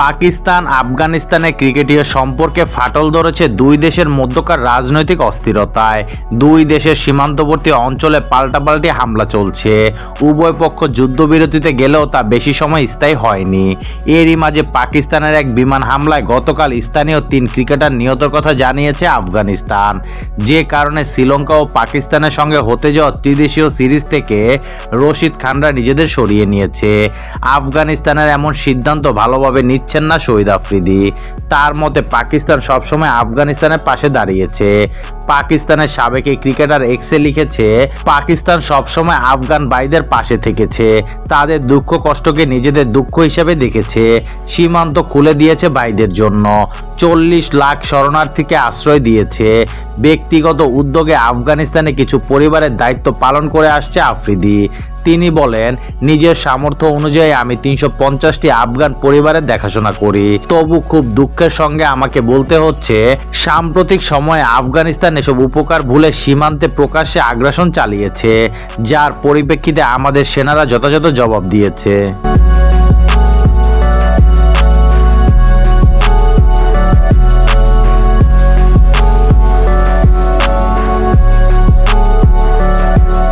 পাকিস্তান, আফগানিস্তানের ক্রিকেটীয় সম্পর্কে ফাটল ধরেছে দুই দেশের মধ্যকার রাজনৈতিক অস্থিরতায়। দুই দেশের সীমান্তবর্তী অঞ্চলে পাল্টাপাল্টি হামলা চলছে। উভয় পক্ষ যুদ্ধবিরতিতে গেলেও তা বেশি সময় স্থায়ী হয়নি। এরই মাঝে পাকিস্তানের এক বিমান হামলায় গতকাল স্থানীয় তিন ক্রিকেটার নিহতর কথা জানিয়েছে আফগানিস্তান। যে কারণে শ্রীলঙ্কা ও পাকিস্তানের সঙ্গে হতে যাওয়া ত্রিদেশীয় সিরিজ থেকে রশিদ খানরা নিজেদের সরিয়ে নিয়েছে। আফগানিস্তানের এমন সিদ্ধান্ত ভালোভাবে নিচ্ছেন না শহীদ আফ্রিদি। তার মতে পাকিস্তান সবসময় আফগানিস্তানের পাশে দাঁড়িয়েছে। পাকিস্তানের সাবেক এই ক্রিকেটার এক্সে লিখেছে, পাকিস্তান সবসময় আফগান ভাইদের পাশে থেকেছে। তাদের দুঃখ কষ্টকে নিজেদের দুঃখ হিসেবে দেখেছে। সীমান্ত খুলে দিয়েছে ভাইদের জন্য। চল্লিশ লাখ শরণার্থীকে আশ্রয় দিয়েছে। ব্যক্তিগত উদ্যোগে আফগানিস্তানে কিছু পরিবারের দায়িত্ব পালন করে আসছে আফ্রিদি। তিনি বলেন, নিজের সামর্থ্য অনুযায়ী আমি তিনশো পঞ্চাশটি আফগান পরিবারের দেখাশোনা করি। তবু খুব দুঃখের সঙ্গে আমাকে বলতে হচ্ছে, সাম্প্রতিক সময়ে আফগানিস্তান এসব উপকার ভুলে সীমান্তে প্রকাশ্যে আগ্রাসন চালিয়েছে, যার পরিপ্রেক্ষিতে আমাদের সেনারা যথাযথ জবাব দিয়েছে।